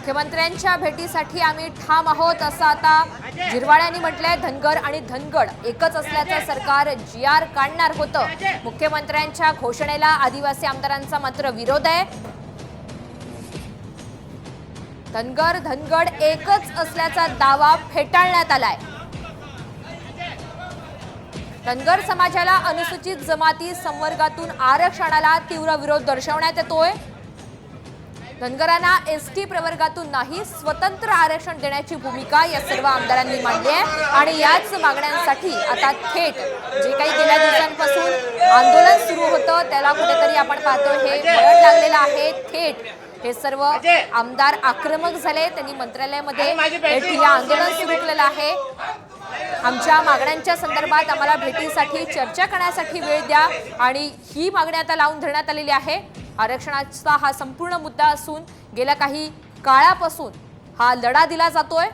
मुख्यमंत्र्यांच्या भेटीसाठी आम्ही ठाम आहोत असं आता झिरवाळ म्हटलंय. धनगर आणि धनगड एकच असल्याचं सरकार जी आर काढणार होतं. मुख्यमंत्र्यांच्या घोषणेला आदिवासी आमदारांचा मात्र विरोध आहे. धनगर धनगड एकच असल्याचा दावा फेटाळण्यात आलाय. धनगर समाजाला अनुसूचित जमाती संवर्गातून आरक्षणाला तीव्र विरोध दर्शवण्यात येतोय. धनगरांना एस टी प्रवर्गातून नाही स्वतंत्र आरक्षण देण्याची भूमिका या सर्व आमदारांनी मांडली आहे. आणि याच मागण्यांसाठी आता थेट जे काही गेल्या दिवसांपासून आंदोलन सुरू होतं त्याला कुठेतरी आपण पाहतो हे वळण लागलेलं आहे. थेट हे सर्व आमदार आक्रमक झाले. त्यांनी मंत्रालयामध्ये ठिय्या आंदोलन सुरू केलेलं आहे. आमच्या मागण्यांच्या संदर्भात आम्हाला भेटीसाठी चर्चा करण्यासाठी वेळ द्या. आणि ही मागणी आता लावून धरण्यात आलेली आहे. आरक्षणाचा हा संपूर्ण मुद्दा असून गेल्या काही काळापासून हा लढा दिला जातोय.